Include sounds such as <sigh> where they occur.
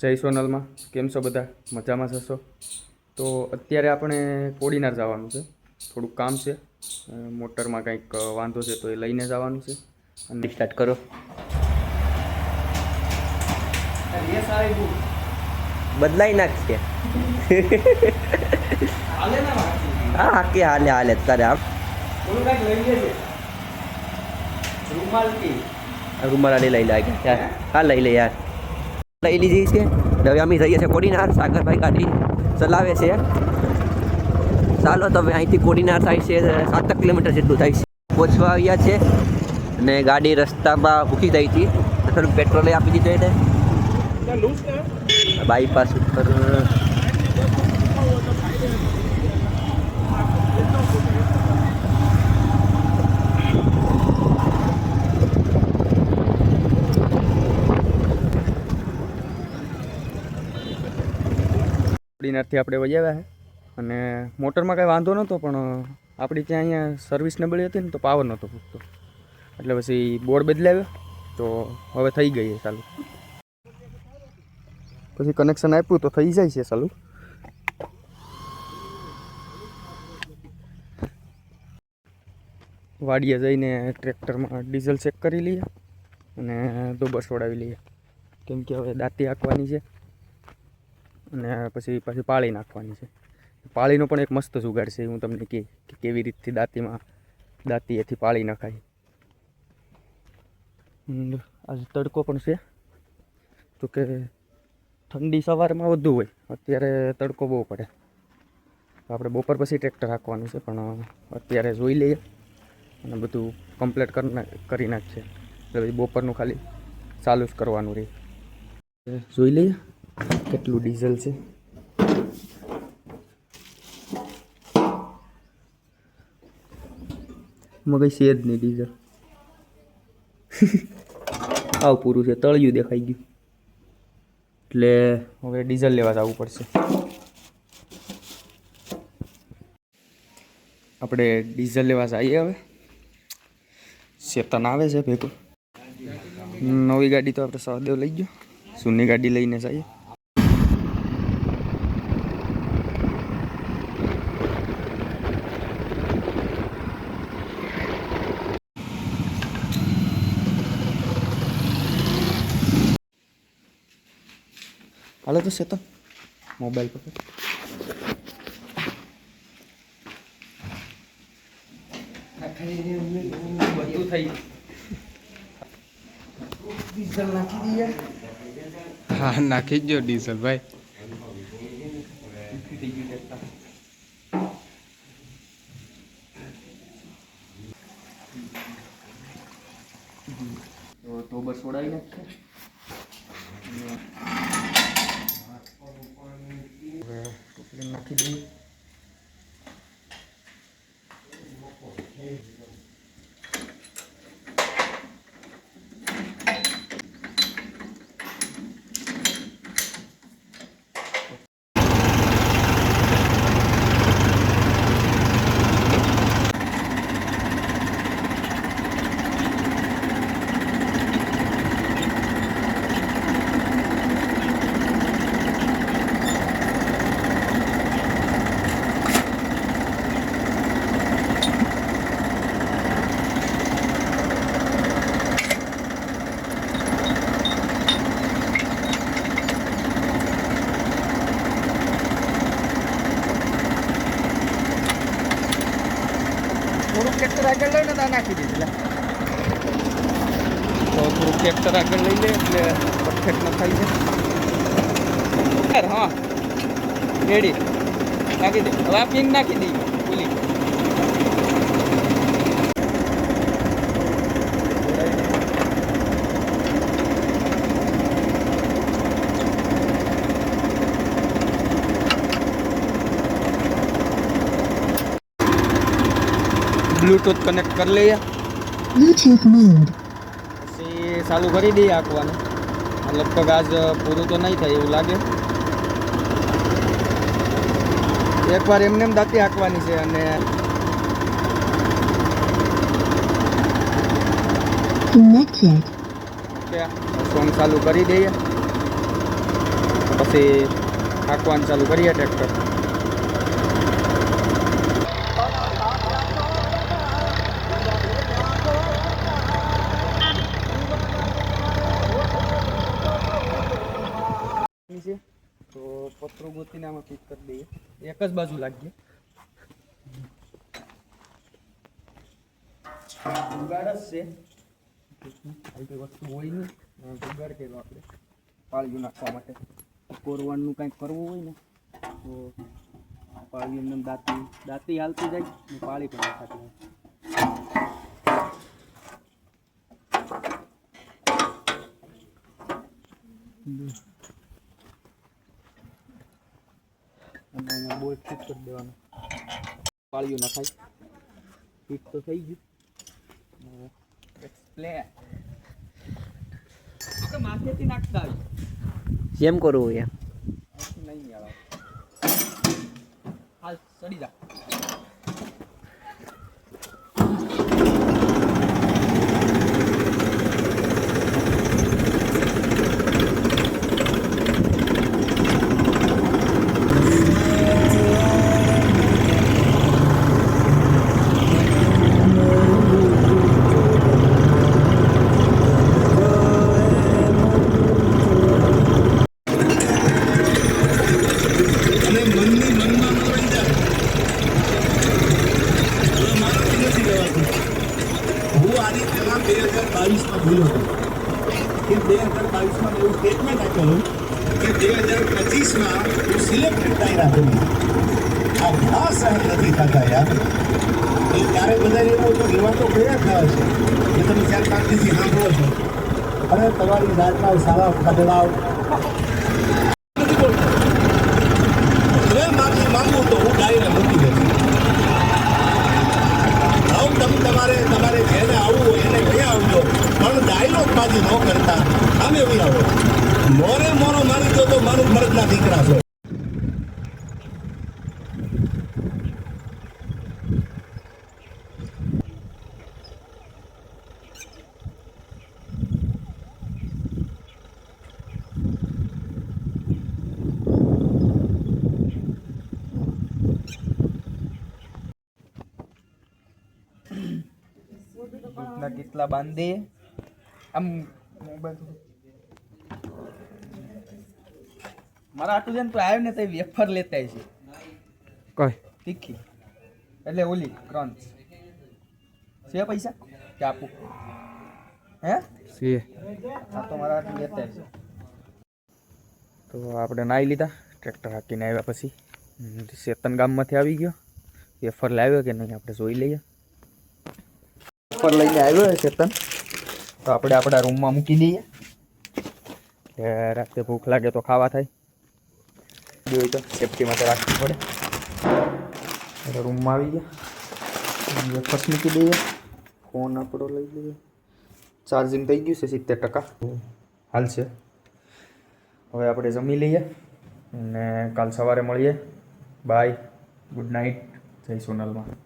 જય સોનલમાં. કેમ છો બધા? મજામાં જશો તો અત્યારે આપણે કોડીનાર જવાનું છે. થોડુંક કામ છે. મોટરમાં કંઈક વાંધો છે તો એ લઈને જવાનું છે. અને સ્ટાર્ટ કરો. બદલાઈ નાખીએ. હા હા કે હાલે હાલે તારે આમ. રૂમાલાની લઈ લઈ લાગે હા લઈ લે યાર. લઈ લીધી છે. હવે અમે જઈએ છીએ કોડીનાર, સાગરભાઈ ગાડી ચલાવે છે. ચાલો તમે અહીંથી કોડીનાર થાય છે સાત કિલોમીટર જેટલું થાય છે. પહોંચવા આવ્યા છે અને ગાડી રસ્તામાં ઊભી થઈ હતી. થોડું પેટ્રોલ આપી દીધું એને. બાયપાસ ઉપર કોડીનારથી આપણે વજાવ્યા છે અને મોટરમાં કંઈ વાંધો નહોતો, પણ આપણી ત્યાં અહીંયા સર્વિસ નબળી હતી ને તો પાવર નહોતો પૂછતો. એટલે પછી બોર્ડ બદલાવ્યો, તો હવે થઈ ગઈ છે ચાલુ. પછી કનેક્શન આપ્યું તો થઈ જાય છે ચાલુ. વાડીએ જઈને ટ્રેક્ટરમાં ડીઝલ ચેક કરી લઈએ અને દોબર છોડાવી લઈએ. કેમ કે હવે દાંતી આંકવાની છે. અને પછી પાછી પાળી નાખવાની છે. પાળીનો પણ એક મસ્ત જુગાડ છે, હું તમને કહી કે કેવી રીતથી દાંતીમાં દાંતી એથી પાળી નખાય. આજે તડકો પણ છે તો કે ઠંડી સવારમાં વધુ હોય, અત્યારે તડકો બહુ પડે. તો આપણે બપોર પછી ટ્રેક્ટર રાખવાનું છે, પણ અત્યારે જોઈ લઈએ. અને બધું કમ્પ્લીટ કરી નાખશે એટલે પછી બપોરનું ખાલી ચાલુ જ કરવાનું રહે. જોઈ લઈએ. કેટલું ડીઝલ છે? કઈ છે જ નહીં ડીઝલ. <laughs> આવ પૂરું છે, તળિયું દેખાઈ ગયું. એટલે હવે ડીઝલ લેવા જવું પડશે. આપણે ડીઝલ લેવા જઈએ હવે. ચેતન આવે છે ભેગું. નવી ગાડી તો આપણે સહદેવ લઈ ગયો. જૂની ગાડી લઈને જઈએ. હાલો તો ચેતન મોબાઈલ પકડ બધું થઈ હા નાખી જ જો ડીઝલ ભાઈ તો તો બસ છોડાવી નાખશે હવે ટોપલી નાખી દઈએ થોડુંક ટ્રેક્ટર આગળ લઈને ત્યાં નાખી દીધેલા તો થોડું ટ્રેક્ટર આગળ લઈ લે, એટલે પરફેક્ટ ન થાય છે. હા. રેડી નાખી દે. હવે આ નાખી દઈએ. ભૂલી બ્લૂટૂથ કનેક્ટ કરી લઈએ. બ્લૂટૂથ મોડ પછી ચાલુ કરી દઈએ આંકવાનું. લગભગ આજ પૂરું તો નહીં થાય એવું લાગે. એકવાર એમને એમ દાંતી આંકવાની છે અને. સોંગ ચાલુ કરી દઈએ. પછી હાંકવાનું ચાલુ કરીએ ટ્રેક્ટર છે તો પત્રો ગોતીને આમાં ફિટ કરી દઈએ. એક જ બાજુ લાગીએ. જુગાડ જ છે. આવી વસ્તુ હોય નહીં. જુગાડ કર્યો આપણે. પાળીઓ નાખવા માટે. કોરવાનું કાંઈક કરવું હોય ને, તો પાળિયું દાંતી દાંતી હાલતી જાય ને પાળી પણ નાખાતી હોય અને અહીંયા બોલ્ટ ફિટ કરી દેવાનું. પાળિયું નખાય ફિટ તો થઈ ગયું. એક્સપ્લે આપણે માથેથી નાખતા જેમ કરવું એમ નહીં આવે હાલ ચડી જા. સ્ટેટમેન્ટ આપેલું કે બે હજાર પચીસમાં હું સિલેક્ટેડ થઈ રાખેલું આ ઘા સહન નથી થતા યાર. એ ત્યારે બધા એવું હતું એવા તો કયા થયા છે. એ તમે ચાર પાંચ દિવસથી સાંભળો છો. અને તમારી જાતના સારા ખદડાવ નથી બોલતો મેં માફી માંગુ તો હું ડાયરે મૂકી દઈશ આવ તમે તમારે તમારે જેને આવવું હોય એને લઈ આવજો પણ ડાયલોગ બાજી ન કરતા સામે બી આવો મોરે મોરો મારી દો તો મારું દૂધના કેટલા બાંધી? આમ મોબાઈલ મારા આટલું છે તો આવ્યો ને તો વેફર લેતા છે કઈ? તીખી. એટલે ઓલી ક્રંચ છે પૈસા? કે આપું? હે? છે. આ તો મારા આટલું લેતા છે તો આપણે નાહી લીધા. ટ્રેક્ટર હાકીને આવ્યા પછી. શેતન ગામમાંથી આવી ગયો. વેફર લાવ્યો કે નહીં આપણે જોઈ લઈએ. વેફર લઈને આવ્યો શેતન. તો આપણે આપણા રૂમમાં મૂકી દઈએ. રાતે ભૂખ લાગે તો ખાવા થાય. જોઈ તો સેફટી માટે રાખવી પડે. એટલે રૂમમાં આવી ગયા. વેફર્સ મૂકી દઈએ. ફોન આપણો લઈ લઈએ. ચાર્જિંગ થઈ ગયું છે સિત્તેર ટકા. હાલશે હવે આપણે જમી લઈએ અને કાલ સવારે મળીએ. બાય ગુડ નાઇટ જય સોનલમાં.